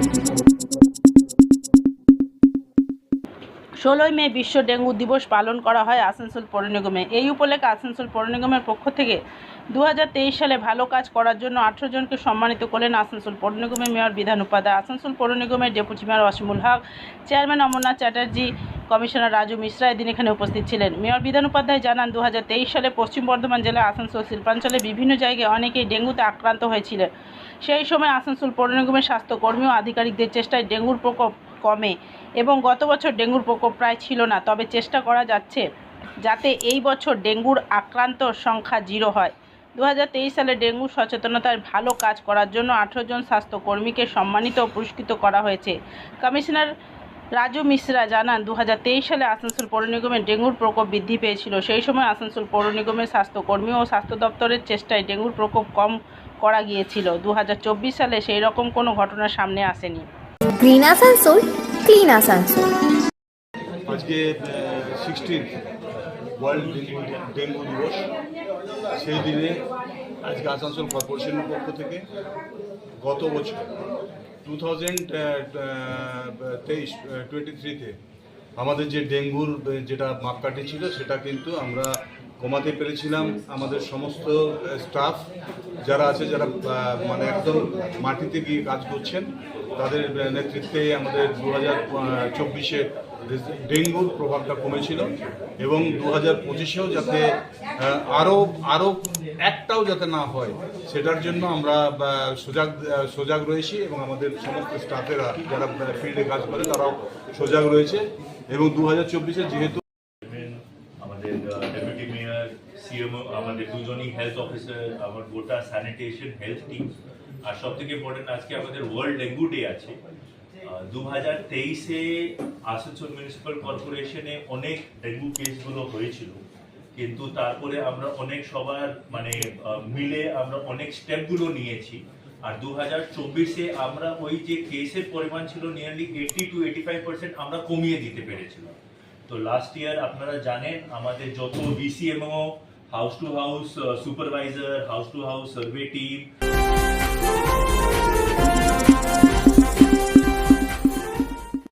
Thank you. ষোলোই মে বিশ্ব dengue দিবস পালন করা হয় আসানসোল পৌর নিগমে। এই উপলক্ষে আসানসোল পৌর নিগমের পক্ষ থেকে দু হাজার তেইশ সালে ভালো কাজ করার জন্য আঠেরো জনকে সম্মানিত করলেন আসানসোল পৌর নিগমের মেয়র বিধান উপাধ্যায়। আসানসোল পৌর নিগমের deputy mayor Asimul Haque, chairman Amarnath Chatterjee, commissioner Raju Mishra এদিন এখানে উপস্থিত ছিলেন। মেয়র বিধান উপাধ্যায় জানান দু হাজার তেইশ সালে পশ্চিম বর্ধমান জেলার আসানসোল শিল্পাঞ্চলে বিভিন্ন জায়গায় অনেকেই ডেঙ্গুতে আক্রান্ত হয়েছিলেন। সেই সময় আসানসোল পৌর নিগমের স্বাস্থ্যকর্মী ও আধিকারিকদের চেষ্টায় ডেঙ্গুর প্রকোপ কমে এবং গত বছর ডেঙ্গুর প্রকোপ প্রায় ছিল না, তবে চেষ্টা করা যাচ্ছে যাতে এই বছর ডেঙ্গুর আক্রান্ত সংখ্যা জিরো হয়। দু হাজার তেইশ সালে ডেঙ্গু সচেতনতায় ভালো কাজ করার জন্য আঠেরো জন স্বাস্থ্যকর্মীকে সম্মানিত ও পুরস্কৃত করা হয়েছে। কমিশনার রাজু মিশ্রা জানান দু হাজার তেইশ সালে আসানসোল পৌর নিগমে ডেঙ্গুর প্রকোপ বৃদ্ধি পেয়েছিল। সেই সময় আসানসোল পৌর নিগমের স্বাস্থ্যকর্মী ও স্বাস্থ্য দপ্তরের চেষ্টায় ডেঙ্গুর প্রকোপ কম করা গিয়েছিল। দু হাজার চব্বিশ সালে সেই রকম কোনো ঘটনা সামনে আসেনি। গ্রিন আসানসোল ক্লিন আসানসোল আজকে সিক্সটিন ওয়ার্ল্ড ডেঙ্গু দিবস। সেই দিনে আজকে আসানসোল কর্পোরেশনের পক্ষ থেকে গত বছর টু থাউজেন্ড তেইশ টোয়েন্টি থ্রিতে আমাদের যে ডেঙ্গুর যেটা মাপকাঠি ছিল, সেটা কিন্তু আমরা কমাতে পেরেছিলাম। আমাদের সমস্ত স্টাফ যারা আছে, যারা মানে একদম মাটিতে গিয়ে কাজ করছেন, তাদের নেতৃত্বে আমাদের দু হাজার চব্বিশে ডেঙ্গুর প্রভাবটা কমেছিল এবং দু হাজার পঁচিশেও যাতে আরও আরও একটাও যাতে না হয়, সেটার জন্য আমরা সজাগ সজাগ রয়েছি এবং আমাদের সমস্ত স্টাফেরা যারা ফিল্ডে কাজ করে, তারাও সজাগ রয়েছে এবং দু হাজার চব্বিশে যেহেতু আমাদের ডেপুটি মেয়র সিএমও আমাদের দুজনই হেলথ অফিসার আমার গোটা স্যানিটেশন হেলথ টিম আর সব থেকে ইম্পর্টেন্ট আজকে আমাদের ওয়ার্ল্ড ডেঙ্গু ডে আছে। দু হাজার তেইশে আসানসোল মিউনিসিপ্যাল কর্পোরেশনে অনেক ডেঙ্গু কেসগুলো হয়েছিল। কিন্তু তারপরে আমরা অনেক সবার মানে মিলে আমরা অনেক স্টেপগুলো নিয়েছি। আর দু হাজার চব্বিশে আমরা ওই যে কেসের পরিমাণ ছিল nearly eighty two eighty five percent আমরা কমিয়ে দিতে পেরেছিলাম। তো লাস্ট ইয়ার আপনারা জানেন, আমাদের যত BCMO house to house supervisor house to house survey team